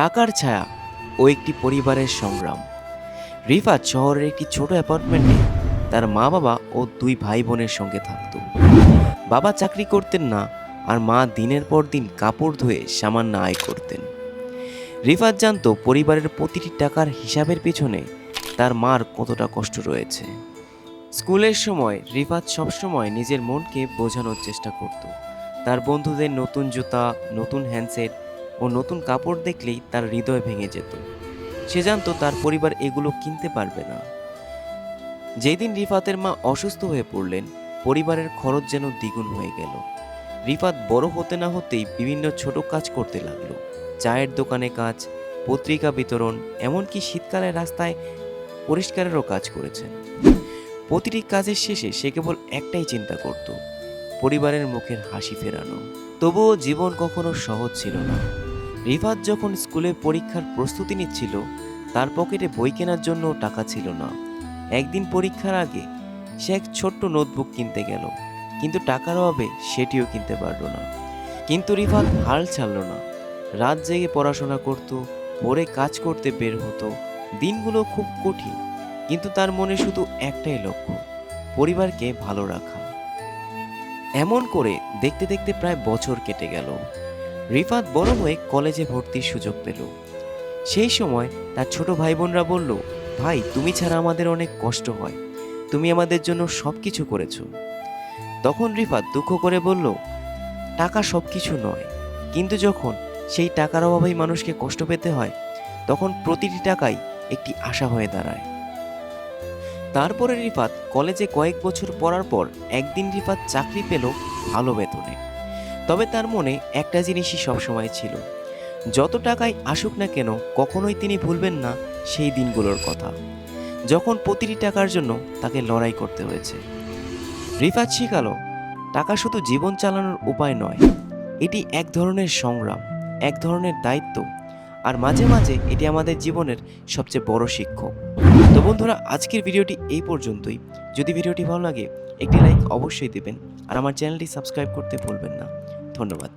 টাকার ছায়া ও একটি পরিবারের সংগ্রাম। রিফাত শহরের একটি ছোট অ্যাপার্টমেন্টে তার মা বাবা ও দুই ভাই বোনের সঙ্গে থাকত। বাবা চাকরি করতেন না আর মা দিনের পর দিন কাপড় ধুয়ে সামান্য আয় করতেন। রিফাত জানত পরিবারের প্রতিটি টাকার হিসাবের পিছনে তার মার কতটা কষ্ট রয়েছে। স্কুলের সময় রিফাত সবসময় নিজের মনকে বোঝানোর চেষ্টা করত। তার বন্ধুদের নতুন জুতা, নতুন হ্যান্ডসেট ও নতুন কাপড় দেখলেই তার হৃদয় ভেঙে যেত। সে জানতো তার পরিবার এগুলো কিনতে পারবে না। যেদিন রিফাতের মা অসুস্থ হয়ে পড়লেন, পরিবারের খরচ যেন দ্বিগুণ হয়ে গেল। রিফাত বড় হতে না হতেই বিভিন্ন ছোট কাজ করতে লাগল। চায়ের দোকানে কাজ, পত্রিকা বিতরণ, এমনকি শীতকালে রাস্তায় পরিষ্কারেরও কাজ করেছেন। প্রতিটি কাজের শেষে সে কেবল একটাই চিন্তা করত, পরিবারের মুখের হাসি ফেরানো। তবুও জীবন কখনো সহজ ছিল না। রিফাত যখন স্কুলে পরীক্ষার প্রস্তুতি নিচ্ছিল, তার পকেটে বই কেনার জন্য টাকা ছিল না। একদিন পরীক্ষার আগে সে এক ছোট্ট নোটবুক কিনতে গেল, কিন্তু টাকার অভাবে সেটিও কিনতে পারল না। কিন্তু রিফাত হাল ছাড়ল না। রাত জেগে পড়াশোনা করত ভোরে কাজ করতে বের হতো, দিনগুলো খুব কঠিন, কিন্তু তার মনে শুধু একটাই লক্ষ্য, পরিবারকে ভালো রাখা। এমন করে দেখতে দেখতে প্রায় বছর কেটে গেল। রিফাত বড় হয়ে কলেজে ভর্তির সুযোগ পেল। সেই সময় তার ছোট ভাই বোনরা বলল, ভাই, তুমি ছাড়া আমাদের অনেক কষ্ট হয়। তুমি আমাদের জন্য সব কিছু করেছ। তখন রিফাত দুঃখ করে বলল, টাকা সব কিছু নয়। কিন্তু যখন সেই টাকার অভাবেই মানুষকে কষ্ট পেতে হয়, তখন প্রতিটি টাকাই একটি আশা হয়ে দাঁড়ায়। তারপরে রিফাত কলেজে কয়েক বছর পড়ার পর একদিন রিফাত চাকরি পেল ভালো বেতনে। তবে তার মনে একটা জিনিসই সবসময় ছিল। যত টাকাই আসুক না কেন, কখনোই তিনি ভুলবেন না সেই দিনগুলোর কথা। যখন প্রতিটি টাকার জন্য তাকে লড়াই করতে হয়েছে। রিফাত শিখালো, টাকা শুধু জীবন চালানোর উপায় নয়, এটি এক ধরনের সংগ্রাম, এক ধরনের দায়িত্ব, আর মাঝে মাঝে এটি আমাদের জীবনের সবচেয়ে বড় শিক্ষক। তো বন্ধুরা, আজকের ভিডিওটি এই পর্যন্তই। যদি ভিডিওটি ভালো লাগে, একটি লাইক অবশ্যই দেবেন, আর আমার চ্যানেলটি সাবস্ক্রাইব করতে ভুলবেন না। ধন্যবাদ।